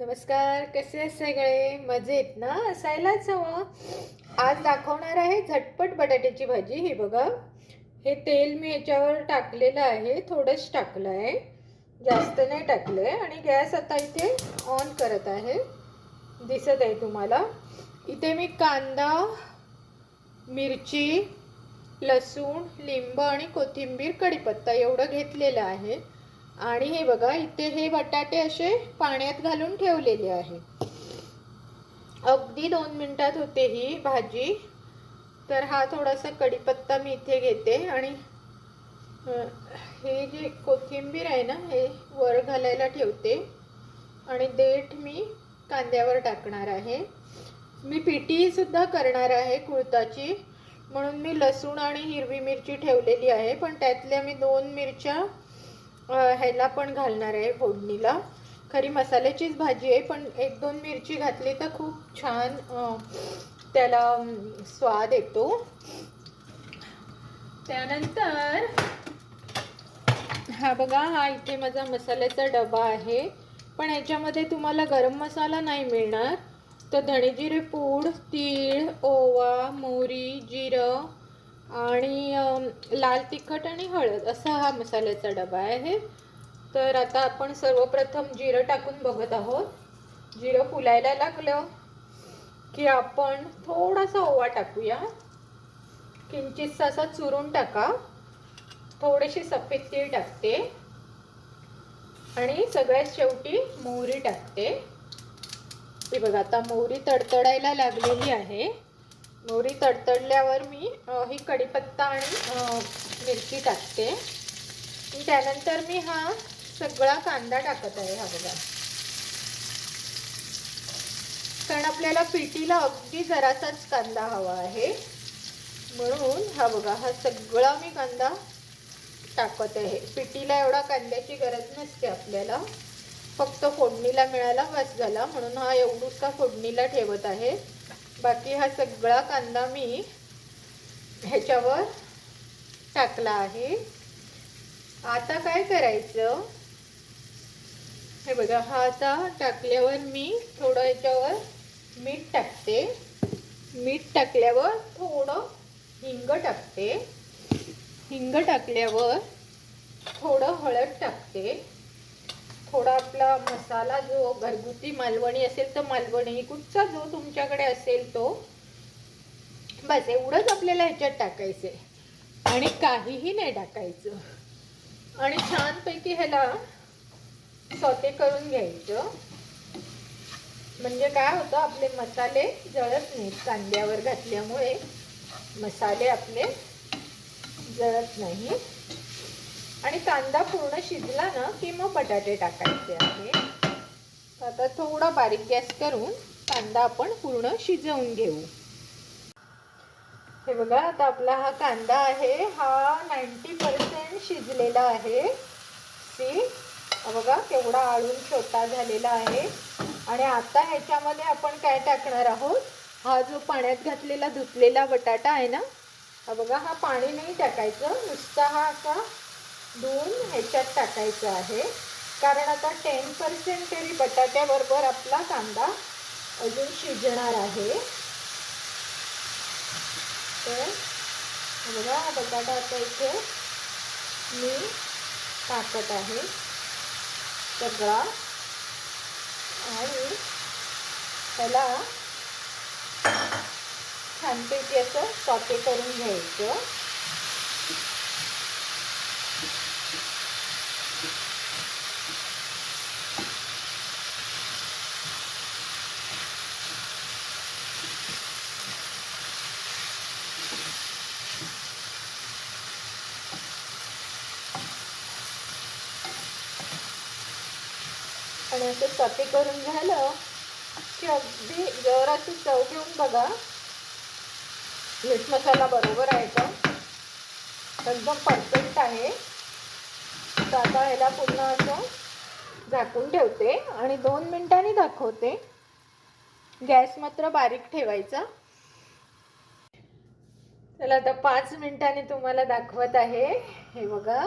नमस्कार कसे आहेत सगळे? मजेत ना? असायलाच हवं. आज दाखवणार आहे झटपट बटाट्याची भाजी. हे बघा. हे तेल मी याच्यावर टाकलेलं आहे. थोडंच टाकलं आहे. जास्त नाही टाकलं आहे. आणि गॅस आता इथे ऑन करत आहे. दिसत आहे तुम्हाला. इथे मी कांदा मिरची लसूण लिंब आणि कोथिंबीर कढीपत्ता एवढं घेतलेलं आहे. आणि हे बघा इथे हे बटाटे असे पाण्यात घालून ठेवलेले आहे. अगदी दोन मिनिटात होते ही भाजी. तर हा थोडासा कढीपत्ता मी इथे घेते आणि हे जे कोथिंबीर आहे ना हे वर घालायला ठेवते. आणि देठ मी कांद्यावर टाकणार आहे. मी पिटीसुद्धा करणार आहे कुळताची. म्हणून मी लसूण आणि हिरवी मिरची ठेवलेली आहे. पण त्यातल्या मी दोन मिरच्या ह्याला पण घालणार आहे फोडणीला. खरी मसाल्याचीच भाजी आहे पण एक दोन मिरची घातली तर खूप छान त्याला स्वाद येतो. त्यानंतर हा बघा हा इथे माझा मसाल्याचा डबा आहे. पण याच्यामध्ये तुम्हाला गरम मसाला नाही मिळणार. तर धणेजिरे पूड तीळ ओवा मोहरी जिरं आणि लाल तिखट आणि हळद असा हा मसाल्याचा डबा आहे. तर आता आपण सर्वप्रथम जिरं टाकून बघत आहोत. जिरं फुलायला लागलं की आपण थोडासा ओवा टाकूया. किंचितसा असा चुरून टाका. थोडीशी सफेद तीळ टाकते. आणि सगळ्यात शेवटी मोहरी टाकते. हे बघा आता मोहरी तडतडायला लागलेली आहे. मोहरी तडतडल्यावर मी ही कढीपत्ता आणि मिरची टाकते. त्यानंतर मी हा सगळा कांदा टाकत आहे हा बघा. कारण आपल्याला पिठीला अगदी जरासाच कांदा हवा आहे. म्हणून हा बघा हा सगळा मी कांदा टाकत आहे. पिठीला एवढा कांद्याची गरज नसते आपल्याला. फक्त फोडणीला मिळाला बस झाला. म्हणून हा एवढूसा फोडणीला ठेवत आहे. बाकी हा सगळा कांदा मी ह्याच्यावर टाकला आहे. आता काय करायचं? हे बघा हा आता टाकल्यावर मी थोडं याच्यावर मीठ टाकते. मीठ टाकल्यावर थोडं हिंग टाकते. हिंग टाकल्यावर थोडं हळद टाकते. थोडा आपला मसाला जो घरगुती मालवणी असेल तर मालवणी कुठचा जो तुमच्याकडे असेल तो बस एवढंच आपल्याला ह्याच्यात टाकायचं आहे आणि काहीही नाही टाकायचं. आणि छानपैकी ह्याला सौते करून घ्यायचं. म्हणजे काय होतं आपले मसाले जळत नाहीत कांद्यावर घातल्यामुळे मसाले आपले जळत नाहीत. आणि कांदा पूर्ण शिजला ना की मग बटाटे टाकायचे आहे. आता थोडा बारीक गॅस करून कांदा आपण पूर्ण शिजवून घेऊ. हे बघा आता आपला हा कांदा आहे हा नाईन्टी पर्सेंट शिजलेला आहे. सी बघा केवढा आळून छोटा झालेला आहे. आणि आता ह्याच्यामध्ये आपण काय टाकणार आहोत? हा जो पाण्यात घातलेला धुतलेला बटाटा आहे ना हा बघा हा पाणी नाही टाकायचं. नुसता हा असा धुवून ह्याच्यात टाकायचं आहे. कारण आता टेन पर्सेंट तरी बटाट्याबरोबर आपला कांदा अजून शिजणार आहे. तर बघा हा बटाटा आता इथे मी टाकत आहे. सगळा. आणि त्याला छानपैकी असं सॉटे करून घ्यायचं. आणि असं सपे करून झालं की अगदी जवराची चव घेऊन बघा. मीठ मसाला बरोबर आहे का? एकदम परफेक्ट आहे. तर आता ह्याला पुन्हा असं झाकून ठेवते आणि दोन मिनिटांनी दाखवते. गॅस मात्र बारीक ठेवायचा. चला आता पाच मिनिटांनी तुम्हाला दाखवत आहे. हे बघा.